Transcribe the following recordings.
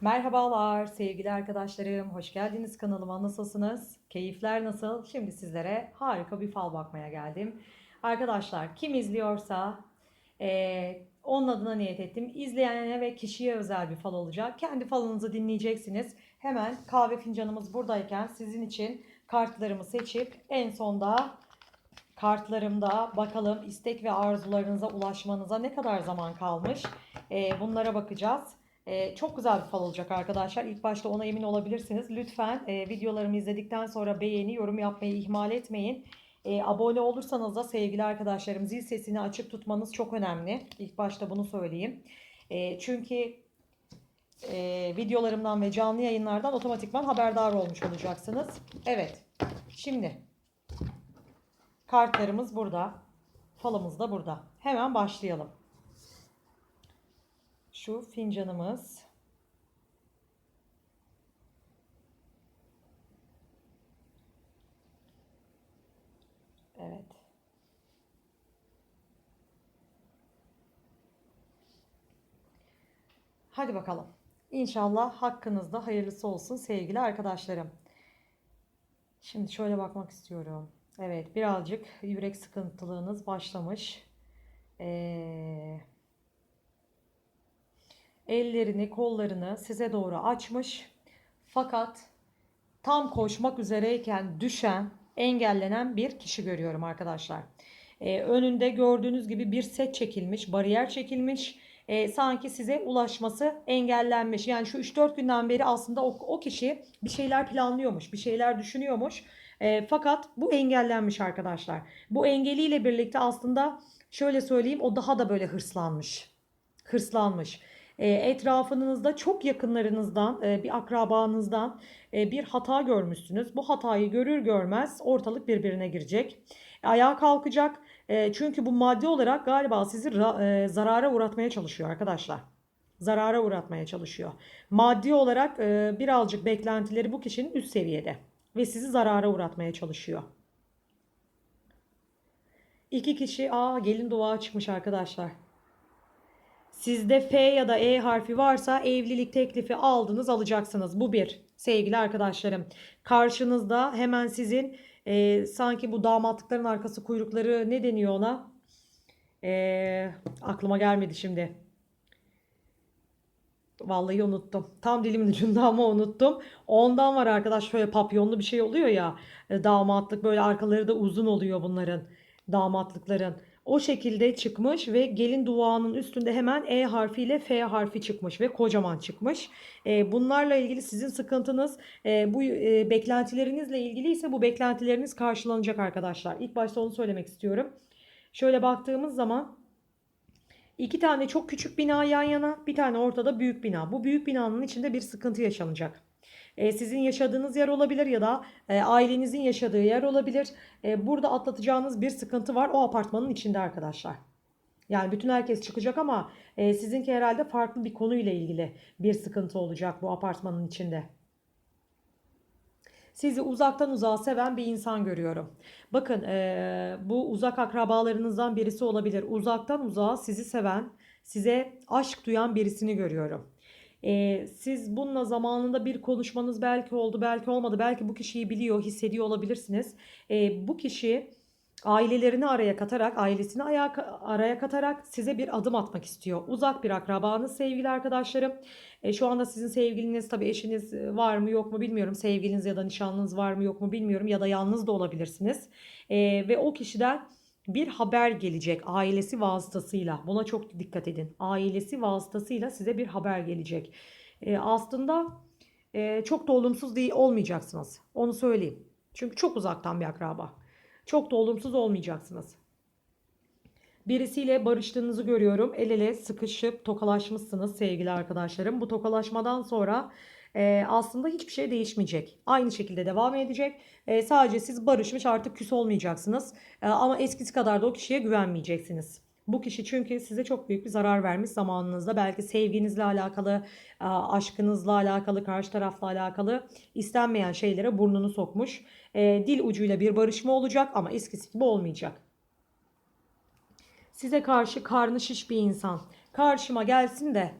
Merhabalar sevgili arkadaşlarım. Hoş geldiniz kanalıma. Nasılsınız? Keyifler nasıl? Şimdi sizlere harika bir fal bakmaya geldim. Arkadaşlar kim izliyorsa eee, onun adına niyet ettim. İzleyene ve kişiye özel bir fal olacak. Kendi falınızı dinleyeceksiniz. Hemen kahve fincanımız buradayken sizin için kartlarımı seçip en sonda kartlarımda bakalım istek ve arzularınıza ulaşmanıza ne kadar zaman kalmış. Eee, bunlara bakacağız. Ee, çok güzel bir fal olacak arkadaşlar. İlk başta ona emin olabilirsiniz. Lütfen e, videolarımı izledikten sonra beğeni, yorum yapmayı ihmal etmeyin. E, abone olursanız da sevgili arkadaşlarım zil sesini açık tutmanız çok önemli. İlk başta bunu söyleyeyim. E, çünkü e, videolarımdan ve canlı yayınlardan otomatikman haberdar olmuş olacaksınız. Evet. Şimdi kartlarımız burada. Falımız da burada. Hemen başlayalım. Şu fincanımız. Evet. Hadi bakalım. İnşallah hakkınızda hayırlısı olsun sevgili arkadaşlarım. Şimdi şöyle bakmak istiyorum. Evet, birazcık yürek sıkıntılığınız başlamış. Ee, ellerini, kollarını size doğru açmış. Fakat tam koşmak üzereyken düşen, engellenen bir kişi görüyorum arkadaşlar. Ee, önünde gördüğünüz gibi bir set çekilmiş, bariyer çekilmiş. Ee, sanki size ulaşması engellenmiş. Yani şu 3-4 günden beri aslında o, o kişi bir şeyler planlıyormuş, bir şeyler düşünüyormuş. Ee, fakat bu engellenmiş arkadaşlar. Bu engeliyle birlikte aslında şöyle söyleyeyim o daha da böyle hırslanmış. Hırslanmış. E, etrafınızda çok yakınlarınızdan, e, bir akrabanızdan e, bir hata görmüşsünüz. Bu hatayı görür görmez ortalık birbirine girecek. Ayağa kalkacak. E, çünkü bu maddi olarak galiba sizi ra- e, zarara uğratmaya çalışıyor arkadaşlar. Zarara uğratmaya çalışıyor. Maddi olarak e, birazcık beklentileri bu kişinin üst seviyede ve sizi zarara uğratmaya çalışıyor. İki kişi aa gelin dua çıkmış arkadaşlar. Sizde F ya da E harfi varsa evlilik teklifi aldınız alacaksınız. Bu bir sevgili arkadaşlarım. Karşınızda hemen sizin e, sanki bu damatlıkların arkası kuyrukları ne deniyor ona? E, aklıma gelmedi şimdi. Vallahi unuttum. Tam dilimin ucunda ama unuttum. Ondan var arkadaş şöyle papyonlu bir şey oluyor ya. e, Damatlık böyle arkaları da uzun oluyor bunların. Damatlıkların. O şekilde çıkmış ve gelin duvağının üstünde hemen E harfiyle F harfi çıkmış ve kocaman çıkmış. E, bunlarla ilgili sizin sıkıntınız e, bu e, beklentilerinizle ilgili ise bu beklentileriniz karşılanacak arkadaşlar. İlk başta onu söylemek istiyorum. Şöyle baktığımız zaman iki tane çok küçük bina yan yana, bir tane ortada büyük bina. Bu büyük binanın içinde bir sıkıntı yaşanacak. E, sizin yaşadığınız yer olabilir ya da e, ailenizin yaşadığı yer olabilir. E, burada atlatacağınız bir sıkıntı var o apartmanın içinde arkadaşlar. Yani bütün herkes çıkacak ama sizinki herhalde farklı bir konuyla ilgili bir sıkıntı olacak bu apartmanın içinde. Sizi uzaktan uzağa seven bir insan görüyorum. Bakın bu uzak akrabalarınızdan birisi olabilir. Uzaktan uzağa sizi seven, size aşk duyan birisini görüyorum. Eee, siz bununla zamanında bir konuşmanız belki oldu, belki olmadı. Belki bu kişiyi biliyor, hissediyor olabilirsiniz. Eee, bu kişi ailelerini araya katarak, ailesini aya- araya katarak size bir adım atmak istiyor. Uzak bir akrabanız sevgili arkadaşlarım. E, şu anda sizin sevgiliniz tabii eşiniz e, var mı yok mu bilmiyorum. Sevgiliniz ya da nişanlınız var mı yok mu bilmiyorum. Ya da yalnız da olabilirsiniz. E, ve o kişiden bir haber gelecek ailesi vasıtasıyla. Buna çok dikkat edin. Ailesi vasıtasıyla size bir haber gelecek. E, aslında e, çok da olumsuz değil olmayacaksınız. Onu söyleyeyim. Çünkü çok uzaktan bir akraba. Çok da olumsuz olmayacaksınız. Birisiyle barıştığınızı görüyorum. El ele sıkışıp tokalaşmışsınız sevgili arkadaşlarım. Bu tokalaşmadan sonra e, aslında hiçbir şey değişmeyecek. Aynı şekilde devam edecek. E, sadece siz barışmış artık küs olmayacaksınız. E, ama eskisi kadar da o kişiye güvenmeyeceksiniz. Bu kişi çünkü size çok büyük bir zarar vermiş zamanınızda. Belki sevginizle alakalı, e, aşkınızla alakalı, karşı tarafla alakalı istenmeyen şeylere burnunu sokmuş. E, dil ucuyla bir barışma olacak ama eskisi gibi olmayacak. Size karşı karnı şiş bir insan. Karşıma gelsin de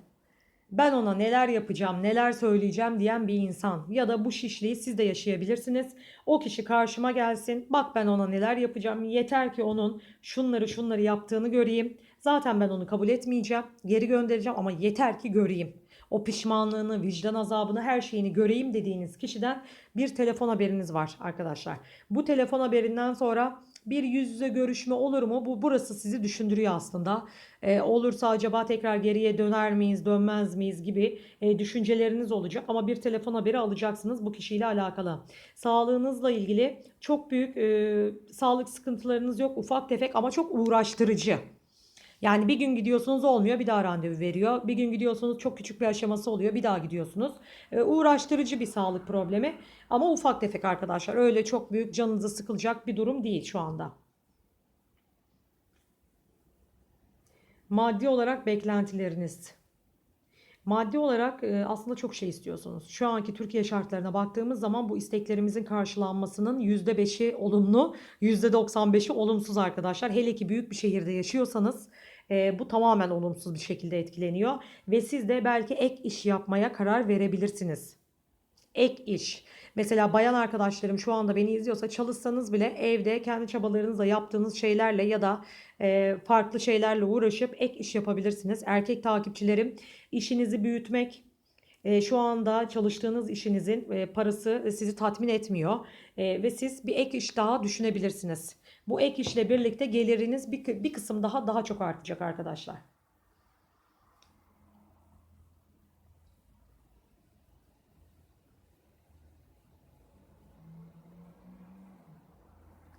ben ona neler yapacağım, neler söyleyeceğim diyen bir insan ya da bu şişliği siz de yaşayabilirsiniz. O kişi karşıma gelsin. Bak ben ona neler yapacağım. Yeter ki onun şunları şunları yaptığını göreyim. Zaten ben onu kabul etmeyeceğim. Geri göndereceğim ama yeter ki göreyim. O pişmanlığını, vicdan azabını, her şeyini göreyim dediğiniz kişiden bir telefon haberiniz var arkadaşlar. Bu telefon haberinden sonra bir yüz yüze görüşme olur mu? Bu burası sizi düşündürüyor aslında. Ee, olursa acaba tekrar geriye döner miyiz, dönmez miyiz gibi e, düşünceleriniz olacak. Ama bir telefon haberi alacaksınız bu kişiyle alakalı. Sağlığınızla ilgili çok büyük e, sağlık sıkıntılarınız yok. Ufak tefek ama çok uğraştırıcı. Yani bir gün gidiyorsunuz olmuyor bir daha randevu veriyor. Bir gün gidiyorsunuz çok küçük bir aşaması oluyor bir daha gidiyorsunuz. Ee, uğraştırıcı bir sağlık problemi ama ufak tefek arkadaşlar. Öyle çok büyük canınızı sıkılacak bir durum değil şu anda. Maddi olarak beklentileriniz. Maddi olarak aslında çok şey istiyorsunuz. Şu anki Türkiye şartlarına baktığımız zaman bu isteklerimizin karşılanmasının %5'i olumlu, %95'i olumsuz arkadaşlar. Hele ki büyük bir şehirde yaşıyorsanız bu tamamen olumsuz bir şekilde etkileniyor. Ve siz de belki ek iş yapmaya karar verebilirsiniz. Ek iş. Mesela bayan arkadaşlarım şu anda beni izliyorsa çalışsanız bile evde kendi çabalarınızla yaptığınız şeylerle ya da e, farklı şeylerle uğraşıp ek iş yapabilirsiniz. Erkek takipçilerim işinizi büyütmek, e, şu anda çalıştığınız işinizin e, parası sizi tatmin etmiyor E, ve siz bir ek iş daha düşünebilirsiniz. Bu ek işle birlikte geliriniz bir, bir kısım daha daha çok artacak arkadaşlar.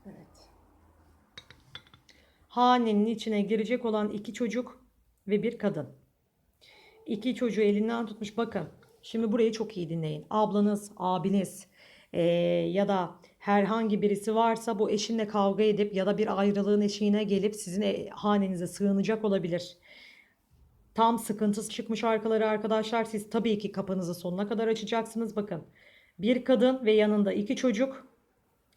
Evet. Hanenin içine girecek olan iki çocuk ve bir kadın. İki çocuğu elinden tutmuş bakın. Şimdi burayı çok iyi dinleyin. Ablanız, abiniz eee, ya da herhangi birisi varsa bu eşinle kavga edip ya da bir ayrılığın eşiğine gelip sizin e- hanenize sığınacak olabilir. Tam sıkıntısı çıkmış arkaları arkadaşlar. Siz tabii ki kapınızı sonuna kadar açacaksınız. Bakın bir kadın ve yanında iki çocuk.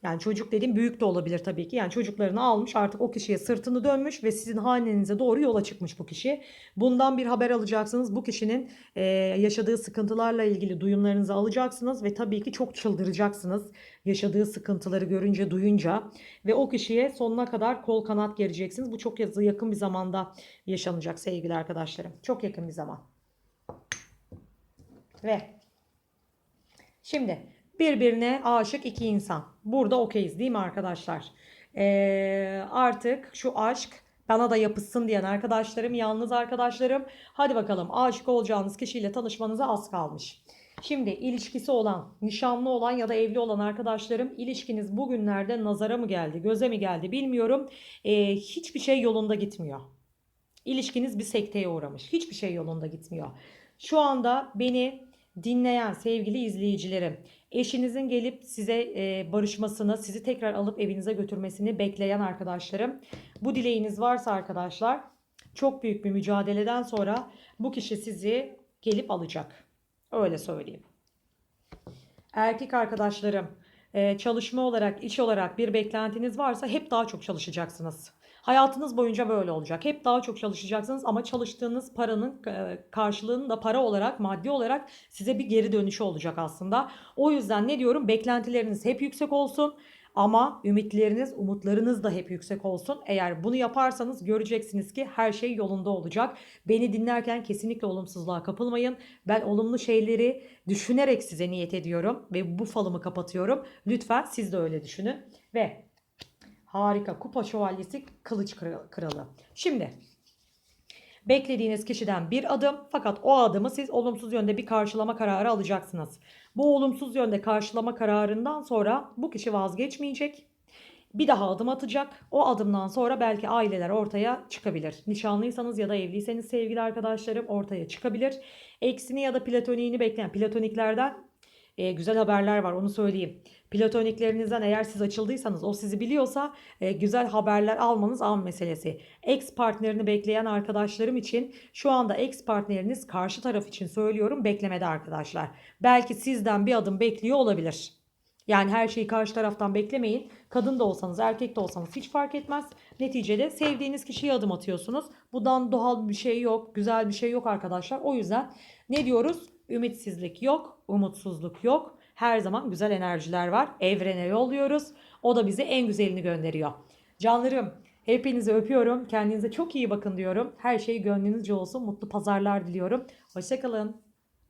Yani çocuk dediğim büyük de olabilir tabii ki. Yani çocuklarını almış artık o kişiye sırtını dönmüş ve sizin hanenize doğru yola çıkmış bu kişi. Bundan bir haber alacaksınız. Bu kişinin e, yaşadığı sıkıntılarla ilgili duyumlarınızı alacaksınız ve tabii ki çok çıldıracaksınız. Yaşadığı sıkıntıları görünce, duyunca ve o kişiye sonuna kadar kol kanat gereceksiniz. Bu çok yakın bir zamanda yaşanacak sevgili arkadaşlarım. Çok yakın bir zaman. Ve Şimdi birbirine aşık iki insan. Burada okeyiz değil mi arkadaşlar? Ee, artık şu aşk bana da yapışsın diyen arkadaşlarım, yalnız arkadaşlarım. Hadi bakalım aşık olacağınız kişiyle tanışmanıza az kalmış. Şimdi ilişkisi olan, nişanlı olan ya da evli olan arkadaşlarım ilişkiniz bugünlerde nazara mı geldi, göze mi geldi bilmiyorum. Ee, hiçbir şey yolunda gitmiyor. İlişkiniz bir sekteye uğramış. Hiçbir şey yolunda gitmiyor. Şu anda beni dinleyen sevgili izleyicilerim, eşinizin gelip size e, barışmasını, sizi tekrar alıp evinize götürmesini bekleyen arkadaşlarım. Bu dileğiniz varsa arkadaşlar, çok büyük bir mücadeleden sonra bu kişi sizi gelip alacak. Öyle söyleyeyim. Erkek arkadaşlarım, e, çalışma olarak, iş olarak bir beklentiniz varsa hep daha çok çalışacaksınız. Hayatınız boyunca böyle olacak. Hep daha çok çalışacaksınız ama çalıştığınız paranın e, karşılığının da para olarak, maddi olarak size bir geri dönüşü olacak aslında. O yüzden ne diyorum? Beklentileriniz hep yüksek olsun. Ama ümitleriniz, umutlarınız da hep yüksek olsun. Eğer bunu yaparsanız göreceksiniz ki her şey yolunda olacak. Beni dinlerken kesinlikle olumsuzluğa kapılmayın. Ben olumlu şeyleri düşünerek size niyet ediyorum ve bu falımı kapatıyorum. Lütfen siz de öyle düşünün. Ve harika kupa şövalyesi kılıç kralı. Şimdi beklediğiniz kişiden bir adım fakat o adımı siz olumsuz yönde bir karşılama kararı alacaksınız. Bu olumsuz yönde karşılama kararından sonra bu kişi vazgeçmeyecek. Bir daha adım atacak. O adımdan sonra belki aileler ortaya çıkabilir. Nişanlıysanız ya da evliyseniz sevgili arkadaşlarım ortaya çıkabilir. Eksini ya da platoniğini bekleyen platoniklerden e, güzel haberler var onu söyleyeyim. Platoniklerinizden eğer siz açıldıysanız o sizi biliyorsa e, güzel haberler almanız an meselesi. Ex partnerini bekleyen arkadaşlarım için şu anda ex partneriniz karşı taraf için söylüyorum beklemede arkadaşlar. Belki sizden bir adım bekliyor olabilir. Yani her şeyi karşı taraftan beklemeyin. Kadın da olsanız erkek de olsanız hiç fark etmez. Neticede sevdiğiniz kişiye adım atıyorsunuz. Bundan doğal bir şey yok, güzel bir şey yok arkadaşlar. O yüzden ne diyoruz? Ümitsizlik yok, umutsuzluk yok. Her zaman güzel enerjiler var. Evrene yolluyoruz. O da bize en güzelini gönderiyor. Canlarım hepinizi öpüyorum. Kendinize çok iyi bakın diyorum. Her şey gönlünüzce olsun. Mutlu pazarlar diliyorum. Hoşçakalın.